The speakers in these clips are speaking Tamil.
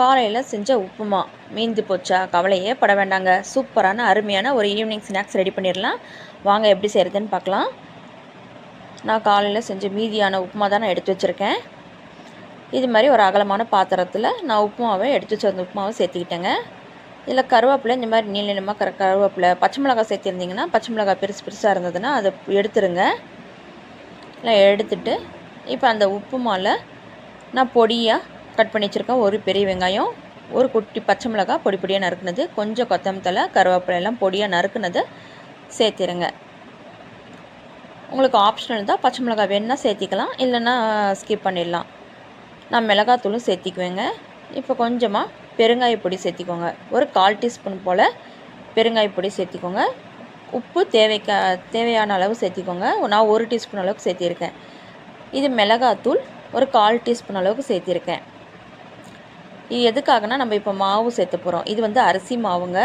காலையில் செஞ்ச உப்புமா. மீந்து போச்சா? கவலையே பட வேண்டாங்க. சூப்பரான அருமையான ஒரு ஈவினிங் ஸ்நாக்ஸ் ரெடி பண்ணிடலாம். வாங்க எப்படி செய்கிறதுன்னு பார்க்கலாம். நான் காலையில் செஞ்ச மீதியான உப்புமா தான் நான் எடுத்து வச்சுருக்கேன். இது மாதிரி ஒரு அகலமான பாத்திரத்தில் நான் உப்புமாவை எடுத்து வச்சிருந்த உப்புமாவை சேர்த்துக்கிட்டேங்க. இதில் கருவேப்பிலை இந்த மாதிரி நீள நீளமாக கர கருவேப்பிலை பச்சை மிளகாய் சேர்த்துருந்திங்கன்னா பச்சை மிளகாய் பெருசு பெருசாக இருந்ததுன்னா அதை எடுத்துருங்க. எல்லாம் எடுத்துட்டு இப்போ அந்த உப்புமாவில் நான் பொடியாக கட் பண்ணி வச்சுருக்கேன் ஒரு பெரிய வெங்காயம் ஒரு குட்டி பச்சை மிளகாய் பொடி பொடியாக நறுக்குனது கொஞ்சம் கொத்தமல்லி கருவேப்பிலையெல்லாம் கருவேப்பிலை எல்லாம் பொடியாக நறுக்குனதை சேர்த்திருங்க. உங்களுக்கு ஆப்ஷனல் தான் பச்சை மிளகாய் வேணுன்னா சேர்த்திக்கலாம் இல்லைன்னா ஸ்கிப் பண்ணிடலாம். நான் மிளகாத்தூளும் சேர்த்திக்குவேங்க. இப்போ கொஞ்சமாக பெருங்காய பொடி சேர்த்திக்கோங்க. ஒரு கால் டீஸ்பூன் போல் பெருங்காய பொடி சேர்த்திக்கோங்க. உப்பு தேவைக்க தேவையான அளவு சேர்த்திக்கோங்க. நான் ஒரு டீஸ்பூன் அளவுக்கு சேர்த்திருக்கேன். இது மிளகாத்தூள் ஒரு கால் டீஸ்பூன் அளவுக்கு சேர்த்திருக்கேன். இது எதுக்காகனா நம்ம இப்போ மாவு சேர்த்த போகிறோம் இது வந்து அரிசி மாவுங்க.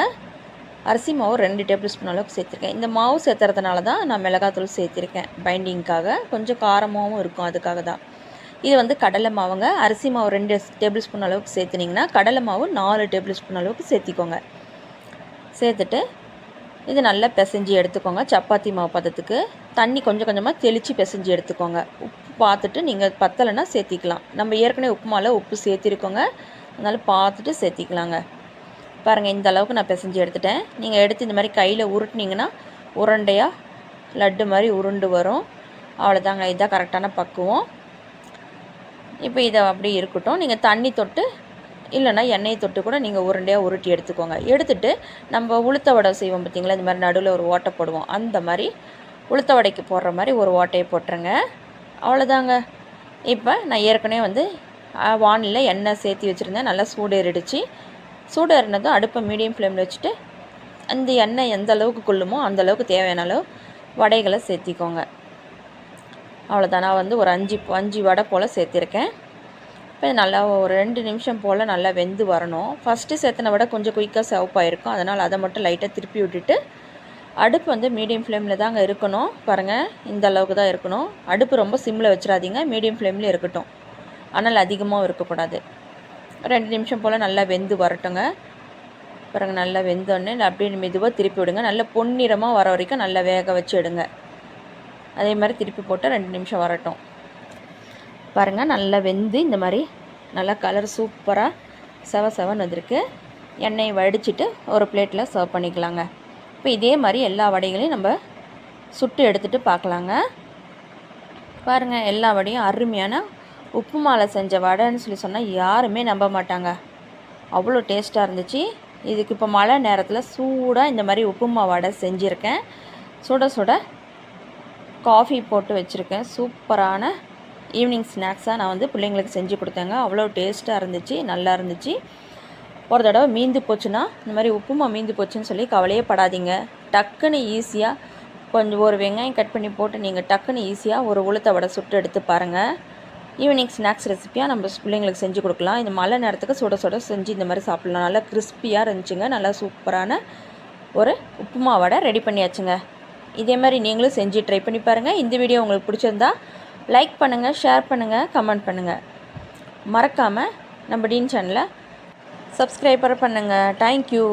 அரிசி மாவு ரெண்டு டேபிள் ஸ்பூன் அளவுக்கு சேர்த்துருக்கேன். இந்த மாவு சேர்த்துறதுனால தான் நான் மிளகாத்தூள் சேர்த்திருக்கேன் பைண்டிங்க்காக கொஞ்சம் காரமாகவும் இருக்கும் அதுக்காக தான் இது வந்து கடலை மாவுங்க. அரிசி மாவு ரெண்டு டேபிள் ஸ்பூன் அளவுக்கு சேர்த்துனிங்கன்னா கடலை மாவு நாலு டேபிள் ஸ்பூன் அளவுக்கு சேர்த்திக்கோங்க. சேர்த்துட்டு இது நல்லா பிசைஞ்சு எடுத்துக்கோங்க. சப்பாத்தி மாவு பதத்துக்கு. தண்ணி கொஞ்சம் கொஞ்சமாக தெளித்து பிசைஞ்சு எடுத்துக்கோங்க. உப்பு பார்த்துட்டு நீங்கள் பத்தலைன்னா சேர்த்திக்கலாம். நம்ம ஏற்கனவே உப்புமாவில் உப்பு சேர்த்திருக்கோங்க. அதனால் பார்த்துட்டு சேர்த்திக்கலாங்க பாருங்கள் இந்த அளவுக்கு நான் பிசைஞ்சு எடுத்துட்டேன். நீங்கள் எடுத்து இந்த மாதிரி கையில் உருட்டினீங்கன்னா உருண்டையாக லட்டு மாதிரி உருண்டு வரும். அவ்வளோதாங்க இதுதான் கரெக்டான பக்குவம். இப்போ இதை அப்படி இருக்கட்டும். நீங்கள் தண்ணி தொட்டு இல்லைனா எண்ணெயை தொட்டு கூட நீங்கள் உருண்டையாக உருட்டி எடுத்துக்கோங்க. எடுத்துட்டு நம்ம உளுத்த வடை செய்வோம் பார்த்திங்களா இந்த மாதிரி நடுவில் ஒரு ஓட்டை போடுவோம். அந்த மாதிரி உளுத்த வடைக்கு போடுற மாதிரி ஒரு ஓட்டையை போட்டுருங்க. அவ்வளோதாங்க இப்போ நான் ஏற்கனவே வந்து வானில் எண்ணெய் சேர்த்தி வச்சுருந்தேன். நல்லா சூடேறிடுச்சு சூடேறினதும் அடுப்பை மீடியம் ஃப்ளேமில் வச்சுட்டு அந்த எண்ணெய் எந்த அளவுக்கு கொள்ளுமோ அந்த அளவுக்கு தேவையான அளவு வடைகளை சேர்த்திக்கோங்க. அவ்வளோதான் நான் வந்து ஒரு அஞ்சு அஞ்சு வடை போல் சேர்த்திருக்கேன். இப்போ நல்லா ஒரு ரெண்டு நிமிஷம் போல் நல்லா வெந்து வரணும். ஃபஸ்ட்டு சேர்த்தின விட கொஞ்சம் குயிக்காக சிவப்பாயிருக்கும் அதனால் அதை மட்டும் லைட்டாக திருப்பி விட்டுட்டு அடுப்பு வந்து மீடியம் ஃப்ளேமில் தாங்க இருக்கணும். பாருங்கள் இந்த அளவுக்கு தான் இருக்கணும். அடுப்பு ரொம்ப சிம்மில் வச்சிடாதீங்க. மீடியம் ஃப்ளேமில் இருக்கட்டும். ஆனால் அதிகமாகவும் இருக்கக்கூடாது. ரெண்டு நிமிஷம் போல் நல்லா வெந்து வரட்டுங்க. பாருங்கள் நல்லா வெந்தோடனே அப்படியே மெதுவாக திருப்பி விடுங்க. நல்லா பொன்னிறமாக வர வரைக்கும் நல்லா வேக வச்சு எடுங்க. அதே மாதிரி திருப்பி போட்டு ரெண்டு நிமிஷம் வரட்டும். பாருங்கள் நல்லா வெந்து இந்த மாதிரி நல்லா கலர் சூப்பராக செவ செவன் வந்திருக்கு. எண்ணெயை வடிச்சிட்டு ஒரு பிளேட்டில் சர்வ் பண்ணிக்கலாங்க. இப்போ இதே மாதிரி எல்லா வடைகளையும் நம்ம சுட்டு எடுத்துகிட்டு பார்க்கலாங்க. பாருங்கள் எல்லா வடையும் அருமையான உப்புமாவில் செஞ்ச வடைன்னு சொல்லி சொன்னால் யாருமே நம்ப மாட்டாங்க. அவ்வளோ டேஸ்ட்டாக இருந்துச்சு. இதுக்கு இப்போ மழை நேரத்தில் சூடாக இந்த மாதிரி உப்புமா வடை செஞ்சுருக்கேன். சுட சுட காஃபி போட்டு வச்சுருக்கேன். சூப்பரான ஈவினிங் ஸ்நாக்ஸாக நான் வந்து பிள்ளைங்களுக்கு செஞ்சு கொடுத்தேங்க. அவ்வளோ டேஸ்ட்டாக இருந்துச்சு நல்லா இருந்துச்சு. ஒரு தடவை மீந்து போச்சுன்னா இந்த மாதிரி உப்புமா மீந்து போச்சுன்னு சொல்லி கவலையே படாதீங்க. டக்குன்னு ஈஸியாக கொஞ்சம் ஒரு வெங்காயம் கட் பண்ணி போட்டு நீங்கள் டக்குன்னு ஈஸியாக ஒரு உளுத்த வடை சுட்டு எடுத்து பாருங்கள் ஈவினிங் ஸ்நாக்ஸ் ரெசிப்பியாக நம்ம பிள்ளைங்களுக்கு செஞ்சு கொடுக்கலாம். இந்த மழை நேரத்துக்கு சுட சுட செஞ்சு இந்த மாதிரி சாப்பிட்லாம். நல்லா கிறிஸ்பியாக இருந்துச்சுங்க. நல்லா சூப்பரான ஒரு உப்புமா வடை ரெடி பண்ணியாச்சுங்க. இதே மாதிரி நீங்களும் செஞ்சு ட்ரை பண்ணி பாருங்கள் இந்த வீடியோ உங்களுக்கு பிடிச்சிருந்தா லைக் பண்ணுங்கள் ஷேர் பண்ணுங்கள் கமெண்ட் பண்ணுங்கள் மறக்காமல் நம்ம டீன் சேனலை சப்ஸ்கிரைபர் பண்ணுங்கள் தேங்க்யூ